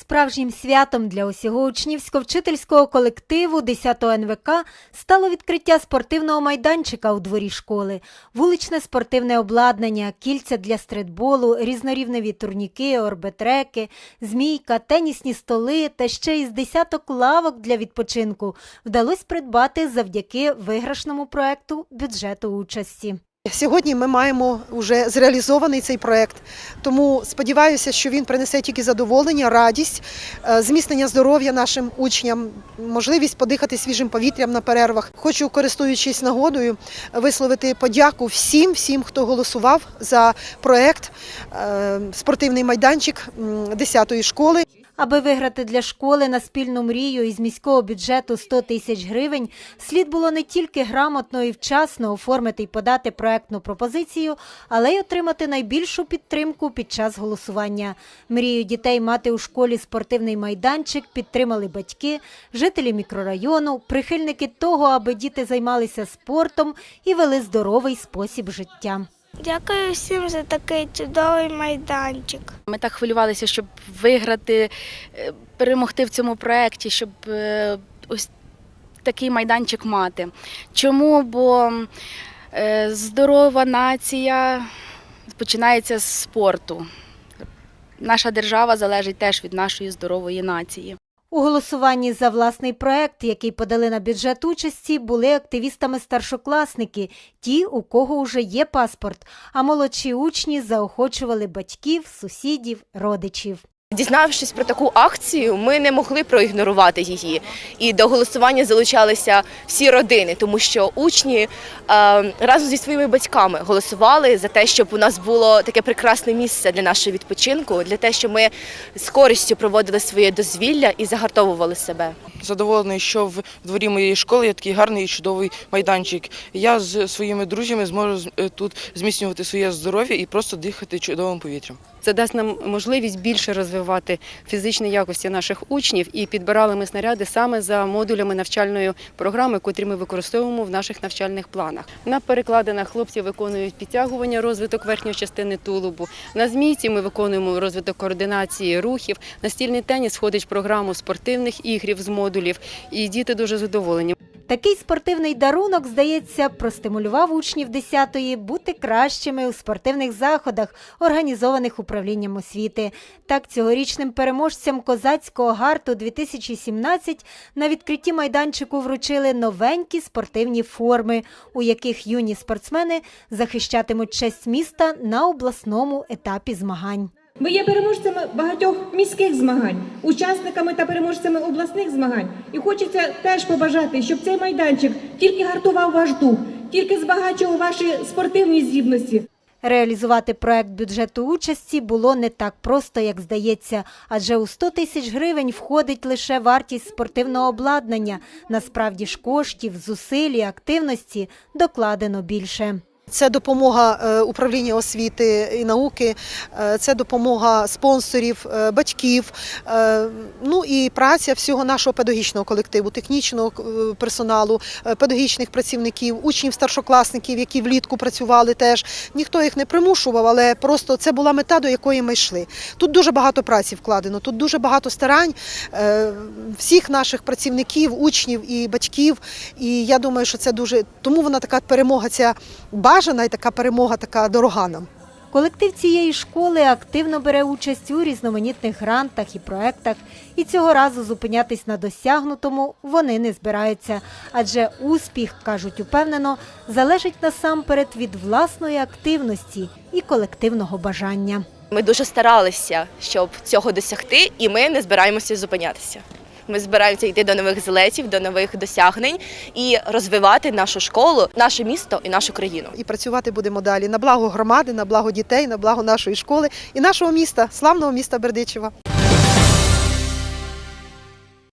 Справжнім святом для усього учнівсько-вчительського колективу 10-го НВК стало відкриття спортивного майданчика у дворі школи, вуличне спортивне обладнання, кільця для стритболу, різнорівневі турніки, орбитреки, змійка, тенісні столи та ще із десяток лавок для відпочинку вдалося придбати завдяки виграшному проекту бюджету участі. Сьогодні ми маємо вже зреалізований цей проект, тому сподіваюся, що він принесе тільки задоволення, радість, е, зміцнення здоров'я нашим учням, можливість подихати свіжим повітрям на перервах. Хочу, користуючись нагодою, висловити подяку всім, всім, хто голосував за проект е, спортивний майданчик 10-ї школи. Аби виграти для школи на спільну мрію із міського бюджету 100 тисяч гривень, слід було не тільки грамотно і вчасно оформити й подати проектну пропозицію, але й отримати найбільшу підтримку під час голосування. Мрію дітей мати у школі спортивний майданчик підтримали батьки, жителі мікрорайону, прихильники того, аби діти займалися спортом і вели здоровий спосіб життя. Дякую всім за такий чудовий майданчик. Ми так хвилювалися, щоб виграти, е, перемогти в цьому проєкті, щоб е, ось такий майданчик мати. Чому? Бо е, здорова нація починається з спорту. Наша держава залежить теж від нашої здорової нації. У голосуванні за власний проект, який подали на бюджет участі, були активістами старшокласники, ті, у кого вже є паспорт, а молодші учні заохочували батьків, сусідів, родичів. Дізнавшись про таку акцію, ми не могли проігнорувати її. І до голосування залучалися всі родини, тому що учні е, разом зі своїми батьками голосували за те, щоб у нас було таке прекрасне місце для нашого відпочинку, для те, щоб ми з користю проводили своє дозвілля і загартовували себе. задоволений, що в дворі моєї школи є такий гарний і чудовий майданчик. Я з своїми друзями зможу е, тут зміцнювати своє здоров'я і просто дихати чудовим повітрям. Це дасть нам можливість більше розвивати фізичні якості наших учнів і підбирали ми снаряди саме за модулями навчальної програми, котрі ми використовуємо в наших навчальних планах. На перекладинах хлопці виконують підтягування, розвиток верхньої частини тулубу. На змійці ми виконуємо розвиток координації рухів. Настільний теніс входить в програму спортивних ігрів з модулів, і діти дуже задоволені. Такий спортивний дарунок, здається, простимулював учнів 10-ї бути кращими у спортивних заходах, організованих управлінням освіти. Так, цьогорічним переможцям козацького гарту 2017 на відкритті майданчику вручили новенькі спортивні форми, у яких юні спортсмени захищатимуть честь міста на обласному етапі змагань. Ви є переможцями багатьох міських змагань, учасниками та переможцями обласних змагань. І хочеться теж побажати, щоб цей майданчик тільки гартував ваш дух, тільки збагачував ваші спортивні здібності. Реалізувати проект бюджету участі було не так просто, як здається, адже у 100 тисяч гривень входить лише вартість спортивного обладнання. Насправді ж коштів, зусиль і активності докладено більше. Це допомога е, управління освіти і науки, е, це допомога спонсорів, е, батьків, ну і праця всього нашого педагогічного колективу, технічного персоналу, педагогічних працівників, учнів, старшокласників, які влітку працювали теж. Ніхто їх не примушував, але просто це була мета, до якої ми йшли. Тут дуже багато праці вкладено, тут дуже багато старань всіх наших працівників, учнів і батьків. І я думаю, що це дуже тому вона така перемога ця бажана і така перемога, така дорога нам. Колектив цієї школи активно бере участь у різноманітних грантах і проектах, і цього разу зупинятись на досягнутому вони не збираються, адже успіх, кажуть упевнено, залежить насамперед від власної активності і колективного бажання. Ми дуже старалися, щоб цього досягти, і ми не збираємося зупинятися. Ми збираємося йти до нових злетів, до нових досягнень і розвивати нашу школу, наше місто і нашу країну. І працювати будемо далі на благо громади, на благо дітей, на благо нашої школи і нашого міста, славного міста Бердичева.